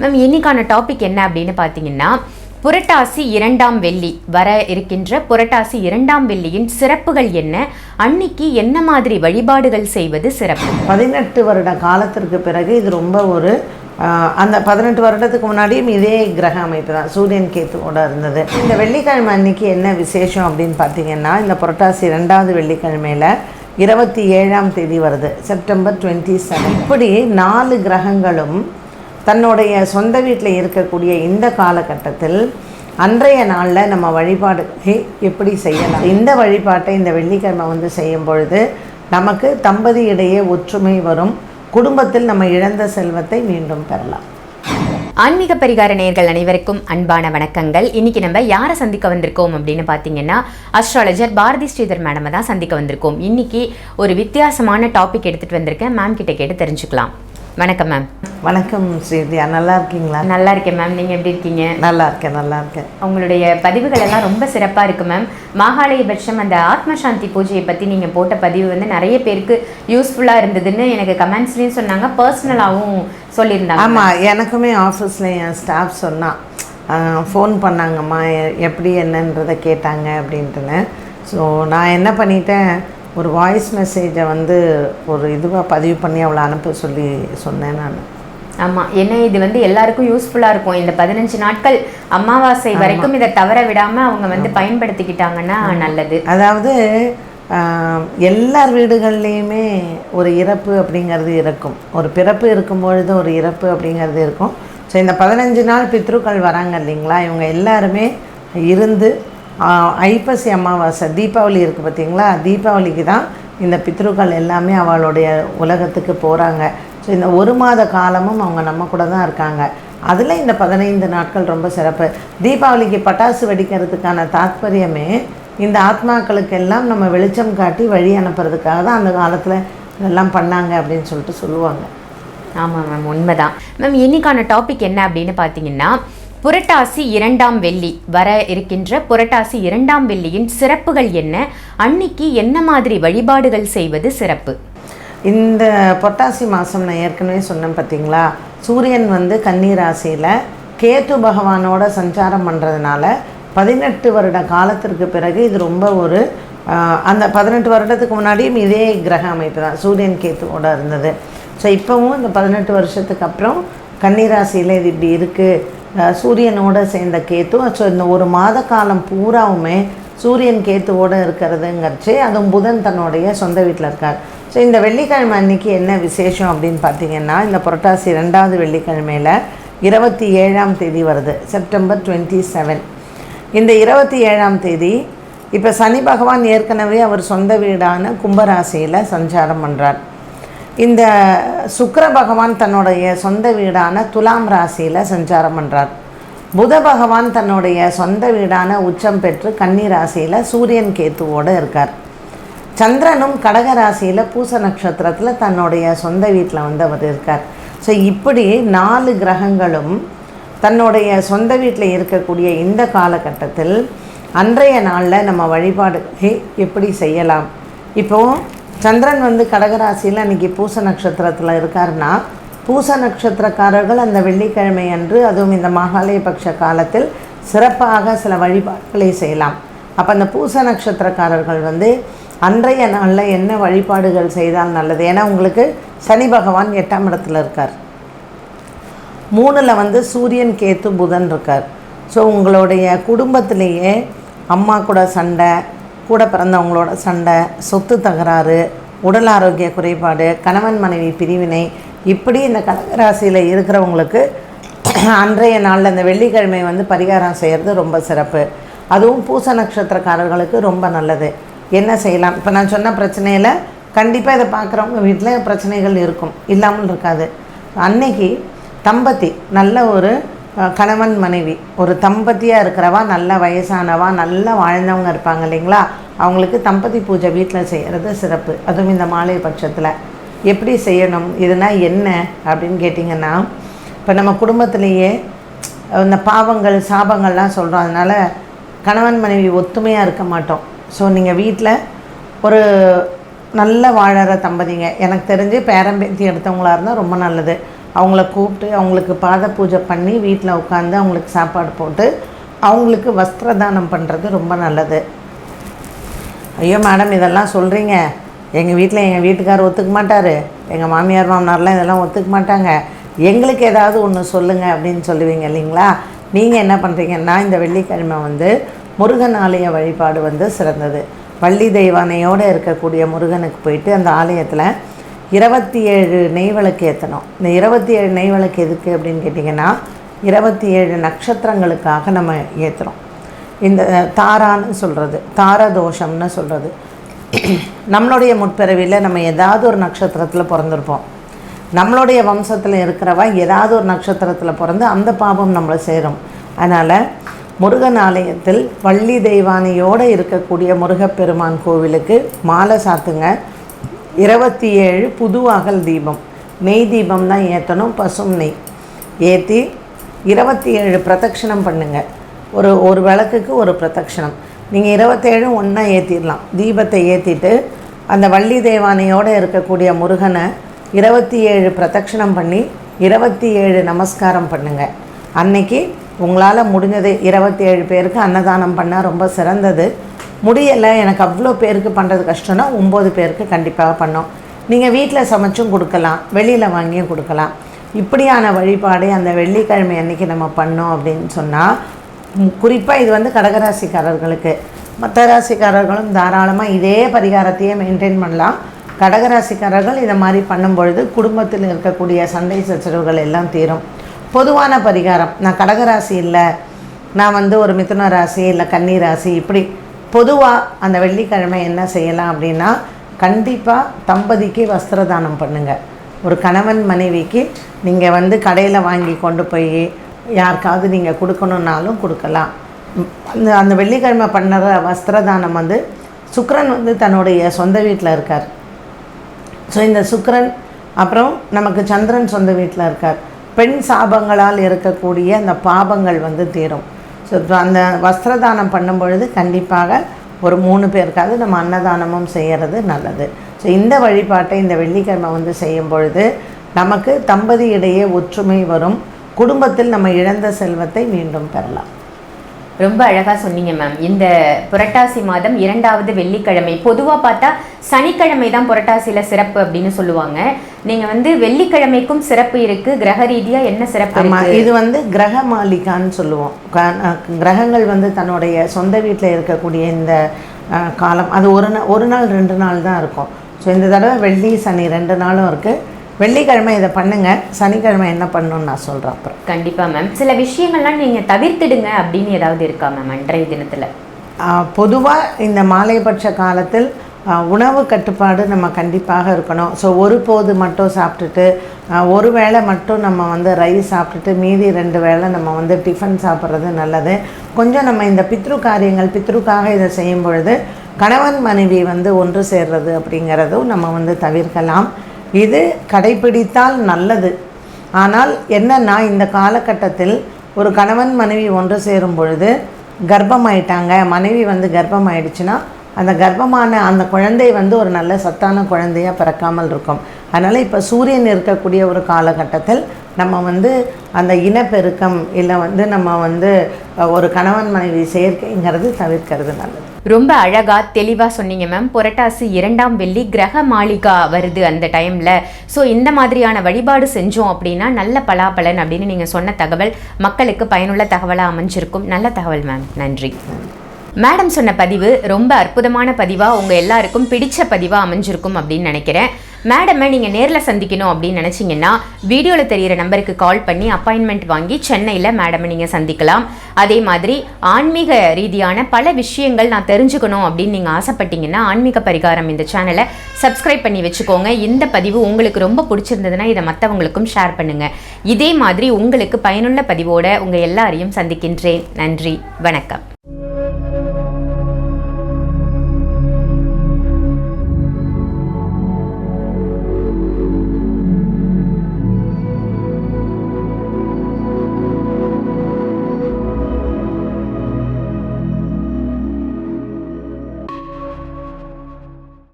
Ma'am இன்னைக்கான topic என்ன அப்படின்னு பார்த்தீங்கன்னா புரட்டாசி இரண்டாம் வெள்ளி வர இருக்கின்ற புரட்டாசி இரண்டாம் வெள்ளியின் சிறப்புகள் என்ன? அன்னைக்கு என்ன மாதிரி வழிபாடுகள் செய்வது சிறப்பு? பதினெட்டு வருட காலத்திற்கு பிறகு இது ரொம்ப ஒரு அந்த பதினெட்டு வருடத்துக்கு முன்னாடியும் இதே கிரக அமைப்பு தான் சூரியன் கேத்துவோட இருந்தது. இந்த வெள்ளிக்கிழமை அன்னைக்கு என்ன விசேஷம் அப்படின்னு பார்த்தீங்கன்னா இந்த புரட்டாசி ரெண்டாவது வெள்ளிக்கிழமையில் இருபத்தி ஏழாம் தேதி வருது செப்டம்பர் டுவெண்ட்டி செவன் இப்படி நாலு கிரகங்களும் தன்னுடைய சொந்த வீட்டில் இருக்கக்கூடிய இந்த காலகட்டத்தில் அன்றைய நாளில் நம்ம வழிபாடுகளை எப்படி செய்யலாம்? இந்த வழிபாட்டை இந்த வெள்ளிக்கிழமை வந்து செய்யும் பொழுது நமக்கு தம்பதி இடையே ஒற்றுமை வரும். குடும்பத்தில் நம்ம இழந்த செல்வத்தை மீண்டும் பெறலாம். ஆன்மீக பரிகார நேயர்கள் அனைவருக்கும் அன்பான வணக்கங்கள். இன்னைக்கு நம்ம யாரை சந்திக்க வந்திருக்கோம் அப்படின்னு பார்த்தீங்கன்னா அஸ்ட்ராலஜர் பாரதி ஸ்ரீதர் மேடமை தான் சந்திக்க வந்திருக்கோம். இன்னைக்கு ஒரு வித்தியாசமான டாபிக் எடுத்துகிட்டு வந்திருக்கேன். மேம் கிட்ட கேட்டு தெரிஞ்சுக்கலாம். வணக்கம் மேம் வணக்கம் ஸ்ரீதியா நல்லா இருக்கீங்களா? நல்லா இருக்கேன் மேம் நீங்க எப்படி இருக்கீங்க? நல்லா இருக்கேன் நல்லா இருக்கேன். உங்களுடைய பதிவுகள் எல்லாம் ரொம்ப சிறப்பா இருக்கு மேம் மாகாளயபட்சம் அந்த ஆத்ம சாந்தி பூஜையை பத்தி நீங்க போட்ட பதிவு வந்து நிறைய பேருக்கு யூஸ்ஃபுல்லா இருந்ததுன்னு எனக்கு கமெண்ட்ஸ்லயும் சொன்னாங்க. பர்சனலாவும் சொல்லியிருந்தாங்க. ஆமாம் எனக்குமே ஆஃபீஸில் என் ஸ்டாஃப் சொன்னான் ஃபோன் பண்ணாங்கம்மா. எப்படி என்னன்றதை கேட்டாங்க அப்படின்ட்டுன்னு. ஸோ நான் என்ன பண்ணிட்டேன் ஒரு வாய்ஸ் மெசேஜை வந்து ஒரு இதுவாக பதிவு பண்ணி அவளை அனுப்ப சொல்லி சொன்னேன் நான். ஆமா. என்ன இது வந்து எல்லாருக்கும் யூஸ்ஃபுல்லா இருக்கும். இந்த பதினஞ்சு நாட்கள் அமாவாசை வரைக்கும் இதை தவற விடாம அவங்க வந்து பயன்படுத்திக்கிட்டாங்கன்னா நல்லது. அதாவது எல்லார் வீடுகள்லேயுமே ஒரு இறப்பு அப்படிங்கிறது இருக்கும். ஒரு பிறப்பு இருக்கும் பொழுது ஒரு இறப்பு அப்படிங்கிறது இருக்கும். ஸோ இந்த பதினஞ்சு நாள் பித்ருக்கள் வராங்க இல்லைங்களா? இவங்க எல்லாருமே இருந்து ஐப்பசி அமாவாசை தீபாவளி இருக்குது பார்த்தீங்களா தீபாவளிக்கு தான் இந்த பித்ருக்கள் எல்லாமே அவளுடைய உலகத்துக்கு போகிறாங்க ஸோ இந்த ஒரு மாத காலமும் அவங்க நம்ம கூட தான் இருக்காங்க. அதில் இந்த பதினைந்து நாட்கள் ரொம்ப சிறப்பு. தீபாவளிக்கு பட்டாசு வெடிக்கிறதுக்கான தாத்பரியமே இந்த ஆத்மாக்களுக்கெல்லாம் நம்ம வெளிச்சம் காட்டி வழி அனுப்புறதுக்காக தான் அந்த காலத்தில் இதெல்லாம் பண்ணாங்க அப்படின்னு சொல்லிட்டு சொல்லுவாங்க. ஆமாம் மேம் உண்மைதான். மேம் இன்னைக்கான டாபிக் என்ன அப்படின்னு பார்த்தீங்கன்னா புரட்டாசி இரண்டாம் வெள்ளி. வர இருக்கின்ற புரட்டாசி இரண்டாம் வெள்ளியின் சிறப்புகள் என்ன? அன்னைக்கு என்ன மாதிரி வழிபாடுகள் செய்வது சிறப்பு? இந்த புரட்டாசி மாதம் நான் ஏற்கனவே சொன்னேன் பார்த்தீங்களா? சூரியன் வந்து கன்னி ராசியில் கேத்து பகவானோட சஞ்சாரம் பண்ணுறதுனால பதினெட்டு வருட காலத்திற்கு பிறகு இது ரொம்ப ஒரு அந்த பதினெட்டு வருடத்துக்கு முன்னாடியும் இதே கிரக அமைப்பு தான் சூரியன் கேத்துவோட இருந்தது. ஸோ இப்போவும் இந்த பதினெட்டு வருஷத்துக்கு அப்புறம் கன்னிராசியில் இது இப்படி இருக்குது சூரியனோட சேர்ந்த கேத்து. ஸோ இந்த ஒரு மாத காலம் பூராவுமே சூரியன் கேத்துவோடு இருக்கிறதுங்கிறச்சு அதுவும் புதன் தன்னுடைய சொந்த வீட்டில் இருக்கார். ஸோ இந்த வெள்ளிக்கிழமை அன்னைக்கு என்ன விசேஷம் அப்படின்னு பார்த்தீங்கன்னா இந்த புரட்டாசி ரெண்டாவது வெள்ளிக்கிழமையில் இருபத்தி ஏழாம் தேதி வருது செப்டம்பர் டுவெண்ட்டி செவன். இந்த இருபத்தி ஏழாம் தேதி இப்போ சனி பகவான் ஏற்கனவே அவர் சொந்த வீடான கும்பராசியில் சஞ்சாரம் பண்ணுறார் இந்த சுக்கர பகவான் தன்னுடைய சொந்த வீடான துலாம் ராசியில் சஞ்சாரம் பண்ணுறார் புத பகவான் தன்னுடைய சொந்த வீடான உச்சம் பெற்று கன்னி ராசியில் சூரியன் கேத்துவோடு இருக்கார். சந்திரனும் கடக ராசியில் பூச நட்சத்திரத்தில் தன்னுடைய சொந்த வீட்டில் வந்து அவர் இருக்கார். ஸோ இப்படி நாலு கிரகங்களும் தன்னுடைய சொந்த வீட்டில் இருக்கக்கூடிய இந்த காலகட்டத்தில் அன்றைய நாளில் நம்ம வழிபாடுகளை எப்படி செய்யலாம்? இப்போது சந்திரன் வந்து கடகராசியில் அன்றைக்கி பூச நட்சத்திரத்தில் இருக்காருன்னா பூச நட்சத்திரக்காரர்கள் அந்த வெள்ளிக்கிழமை அன்று அதுவும் இந்த மகாலய பட்ச காலத்தில் சிறப்பாக சில வழிபாடுகளை செய்யலாம். அப்போ அந்த பூச நட்சத்திரக்காரர்கள் வந்து அன்றைய நாளில் என்ன வழிபாடுகள் செய்தால் நல்லது? ஏன்னா உங்களுக்கு சனி பகவான் எட்டாம் இடத்துல இருக்கார். மூணில் வந்து சூரியன் கேத்து புதன் இருக்கார். ஸோ உங்களுடைய குடும்பத்திலேயே அம்மா கூட சண்டை கூட பிறந்தவங்களோட சண்டை சொத்து தகராறு உடல் ஆரோக்கிய குறைபாடு கணவன் மனைவி பிரிவினை இப்படி இந்த கடகராசியில் இருக்கிறவங்களுக்கு அன்றைய நாளில் இந்த வெள்ளிக்கிழமை வந்து பரிகாரம் செய்கிறது ரொம்ப சிறப்பு. அதுவும் பூச நட்சத்திரக்காரர்களுக்கு ரொம்ப நல்லது. என்ன செய்யலாம்? இப்போ நான் சொன்ன பிரச்சனையில் கண்டிப்பாக இதை பார்க்குறவங்க வீட்டில் பிரச்சனைகள் இருக்கும். இல்லாமல் இருக்காது. அன்னைக்கு தம்பதி நல்ல ஒரு கணவன் மனைவி. ஒரு தம்பதியாக இருக்கிறவா நல்ல வயசானவா நல்லா வாழ்ந்தவங்க இருப்பாங்க இல்லைங்களா? அவங்களுக்கு தம்பதி பூஜை வீட்டில் செய்கிறது சிறப்பு. அதுவும் இந்த மாலை பட்சத்தில். எப்படி செய்யணும்? இதுனா என்ன? அப்படின்னு கேட்டிங்கன்னா இப்போ நம்ம குடும்பத்திலேயே இந்த பாவங்கள் சாபங்கள்லாம் சொல்கிறோம் அதனால் கணவன் மனைவி ஒத்துமையாக இருக்க மாட்டோம். ஸோ நீங்கள் வீட்டில் ஒரு நல்ல வாழற தம்பதிங்க. எனக்கு தெரிஞ்சு பேரம்பேத்தி எடுத்தவங்களா இருந்தால் ரொம்ப நல்லது. அவங்கள கூப்பிட்டு அவங்களுக்கு பாத பூஜை பண்ணி வீட்டில் உட்காந்து அவங்களுக்கு சாப்பாடு போட்டு அவங்களுக்கு வஸ்திரதானம் பண்ணுறது ரொம்ப நல்லது. ஐயோ மேடம் இதெல்லாம் சொல்கிறீங்க எங்கள் வீட்டில் எங்கள் வீட்டுக்கார் ஒத்துக்க மாட்டார். எங்கள் மாமியார் மாமனார்லாம் இதெல்லாம் ஒத்துக்க மாட்டாங்க. எங்களுக்கு ஏதாவது ஒன்று சொல்லுங்கள் அப்படின்னு சொல்லுவீங்க இல்லைங்களா? நீங்கள் என்ன பண்ணுறீங்கன்னா இந்த வெள்ளிக்கிழமை வந்து முருகன் ஆலய வழிபாடு வந்து சிறந்தது. வள்ளி தெய்வானையோடு இருக்கக்கூடிய முருகனுக்கு போயிட்டு அந்த ஆலயத்தில் இருபத்தி ஏழு நெய் விளக்கு ஏற்றணும் இந்த இருபத்தி ஏழு நெய் விளக்கு எதுக்கு அப்படின்னு கேட்டிங்கன்னா இருபத்தி ஏழு நட்சத்திரங்களுக்காக நம்ம ஏற்றுறோம் இந்த தாரான்னு சொல்கிறது தார தோஷம்னு சொல்கிறது நம்மளுடைய முற்பிறவியில் நம்ம ஏதாவது ஒரு நட்சத்திரத்தில் பிறந்திருப்போம். நம்மளுடைய வம்சத்தில் இருக்கிறவ ஏதாவது ஒரு நட்சத்திரத்தில் பிறந்து அந்த பாபம் நம்மளை சேரும். அதனால் முருகன் ஆலயத்தில் வள்ளி தெய்வானையோடு இருக்கக்கூடிய முருகப்பெருமான் கோவிலுக்கு மாலை சாத்துங்க. இருபத்தி ஏழு புது அகல் தீபம். நெய் தீபம் தான் ஏற்றணும் பசும் நெய் ஏற்றி இருபத்தி ஏழு பிரதட்சிணம் பண்ணுங்க. ஒரு ஒரு விளக்குக்கு ஒரு பிரதட்சணம். நீங்கள் இருபத்தேழு ஒன்றா ஏற்றிடலாம் தீபத்தை ஏற்றிட்டு அந்த வள்ளி தேவானையோடு இருக்கக்கூடிய முருகனை இருபத்தி ஏழு பிரதட்சிணம் பண்ணி இருபத்தி ஏழு நமஸ்காரம் பண்ணுங்க. அன்னைக்கு உங்களால் முடிஞ்சது இருபத்தி ஏழு பேருக்கு அன்னதானம் பண்ணால் ரொம்ப சிறந்தது. முடியலை எனக்கு அவ்வளோ பேருக்கு பண்ணுறது கஷ்டம்னா ஒம்பது பேருக்கு கண்டிப்பாக பண்ணோம். நீங்கள் வீட்டில் சமைச்சும் கொடுக்கலாம் வெளியில் வாங்கியும் கொடுக்கலாம். இப்படியான வழிபாடு அந்த வெள்ளிக்கிழமை அன்றைக்கி நம்ம பண்ணோம் அப்படின்னு சொன்னால் குறிப்பாக இது வந்து கடகராசிக்காரர்களுக்கு. மற்ற ராசிக்காரர்களும் தாராளமாக இதே பரிகாரத்தையே மெயின்டைன் பண்ணலாம். கடகராசிக்காரர்கள் இதை மாதிரி பண்ணும் பொழுது குடும்பத்தில் இருக்கக்கூடிய சண்டை சச்சரவுகள் எல்லாம் தீரும். பொதுவான பரிகாரம் நான் கடகராசி இல்லை நான் வந்து ஒரு மிதுன ராசி இல்லை கன்னி ராசி இப்படி பொதுவாக அந்த வெள்ளிக்கிழமை என்ன செய்யலாம் அப்படின்னா கண்டிப்பாக தம்பதிக்கு வஸ்திரதானம் பண்ணுங்கள் ஒரு கணவன் மனைவிக்கு நீங்கள் வந்து கடையில் வாங்கி கொண்டு போய் யாருக்காவது நீங்கள் கொடுக்கணுன்னாலும் கொடுக்கலாம். அந்த அந்த வெள்ளிக்கிழமை பண்ணுற வஸ்திரதானம் வந்து சுக்கரன் வந்து தன்னுடைய சொந்த வீட்டில் இருக்கார். ஸோ இந்த சுக்கரன் அப்புறம் நமக்கு சந்திரன் சொந்த வீட்டில் இருக்கார். பெண் சாபங்களால் இருக்கக்கூடிய அந்த பாபங்கள் வந்து தீரும். ஸோ அந்த வஸ்திரதானம் பண்ணும் பொழுது கண்டிப்பாக ஒரு மூணு பேருக்காவது நம்ம அன்னதானமும் செய்கிறது நல்லது. ஸோ இந்த வழிபாட்டை இந்த வெள்ளிக்கிழமை வந்து செய்யும் பொழுது நமக்கு தம்பதி இடையே ஒற்றுமை வரும். குடும்பத்தில் நம்ம இழந்த செல்வத்தை மீண்டும் பெறலாம். ரொம்ப அழகா சொன்னீங்க மேம் இந்த புரட்டாசி மாதம் இரண்டாவது வெள்ளிக்கிழமை. பொதுவா பார்த்தா சனிக்கிழமை தான் புரட்டாசியில சிறப்பு அப்படின்னு சொல்லுவாங்க. நீங்க வந்து வெள்ளிக்கிழமைக்கும் சிறப்பு இருக்கு. கிரக ரீதியா என்ன சிறப்பு இது வந்து கிரக மாளிகான்னு சொல்லுவோம். கிரகங்கள் வந்து தன்னுடைய சொந்த வீட்டில் இருக்கக்கூடிய இந்த காலம். அது ஒரு நாள் ஒரு நாள் ரெண்டு நாள் தான் இருக்கும். ஸோ இந்த தடவை வெள்ளி சனி ரெண்டு நாளும் இருக்குது வெள்ளிக்கிழமை இதை பண்ணுங்க சனிக்கிழமை என்ன பண்ணணும்னு நான் சொல்கிறேன் அப்புறம். கண்டிப்பா மேம் சில விஷயங்கள்லாம் நீங்க தவிர்த்திடுங்க அப்படின்னு ஏதாவது இருக்கா மேம் அன்றைய தினத்துல? பொதுவாக இந்த மாலைபட்ச காலத்தில் உணவு கட்டுப்பாடு நம்ம கண்டிப்பாக இருக்கணும். ஸோ ஒரு போது மட்டும் சாப்பிட்டுட்டு ஒரு வேளை மட்டும் நம்ம வந்து ரைஸ் சாப்பிட்டுட்டு மீதி ரெண்டு வேளை நம்ம வந்து டிஃபன் சாப்பிட்றது நல்லது. கொஞ்சம் நம்ம இந்த பித்ரு காரியங்கள் பித்ருக்காக இதை செய்யும் பொழுது கணவன் மனைவி வந்து ஒன்று சேர்றது அப்படிங்கிறதும் நம்ம வந்து தவிர்க்கலாம். இது கடைபிடித்தால் நல்லது. ஆனால் என்னன்னா இந்த காலகட்டத்தில் ஒரு கணவன் மனைவி ஒன்று சேரும் பொழுது கர்ப்பமாயிட்டாங்க மனைவி வந்து கர்ப்பமாயிடுச்சுன்னா அந்த கர்ப்பமான அந்த குழந்தை வந்து ஒரு நல்ல சத்தான குழந்தையாக பிறக்காமல் இருக்கும். அதனால் இப்போ சூரியன் இருக்கக்கூடிய ஒரு காலகட்டத்தில் நம்ம வந்து அந்த இனப்பெருக்கம் இல்லை வந்து நம்ம வந்து ஒரு கணவன் மனைவி சேர்க்கைங்கிறது தவிர்க்கிறது நல்லது. ரொம்ப அழகா தெளிவா சொன்னீங்க மேம் புரட்டாசி இரண்டாம் வெள்ளி கிரக மாளிகா வருது அந்த டைம்ல ஸோ இந்த மாதிரியான வழிபாடு செஞ்சோம் அப்படின்னா நல்ல பலாபலன் அப்படின்னு நீங்க சொன்ன தகவல் மக்களுக்கு பயனுள்ள தகவலாக அமைஞ்சிருக்கும். நல்ல தகவல் மேம் நன்றி. மேடம் சொன்ன பதிவு ரொம்ப அற்புதமான பதிவாக உங்கள் எல்லாருக்கும் பிடிச்ச பதிவாக அமைஞ்சிருக்கும் அப்படின்னு நினைக்கிறேன். மேடமை நீங்கள் நேரில் சந்திக்கணும் அப்படின்னு நினச்சிங்கன்னா வீடியோவில் தெரியிற நம்பருக்கு கால் பண்ணி அப்பாயின்மெண்ட் வாங்கி சென்னையில் மேடமை நீங்கள் சந்திக்கலாம். அதே மாதிரி ஆன்மீக ரீதியான பல விஷயங்கள் நான் தெரிஞ்சுக்கணும் அப்படின்னு நீங்கள் ஆசைப்பட்டீங்கன்னா ஆன்மீக பரிகாரம் இந்த சேனலை சப்ஸ்கிரைப் பண்ணி வச்சுக்கோங்க. இந்த பதிவு உங்களுக்கு ரொம்ப பிடிச்சிருந்ததுன்னா இதை மற்றவங்களுக்கும் ஷேர் பண்ணுங்கள் இதே மாதிரி உங்களுக்கு பயனுள்ள பதிவோட உங்கள் எல்லாரையும் சந்திக்கின்றேன். நன்றி வணக்கம்.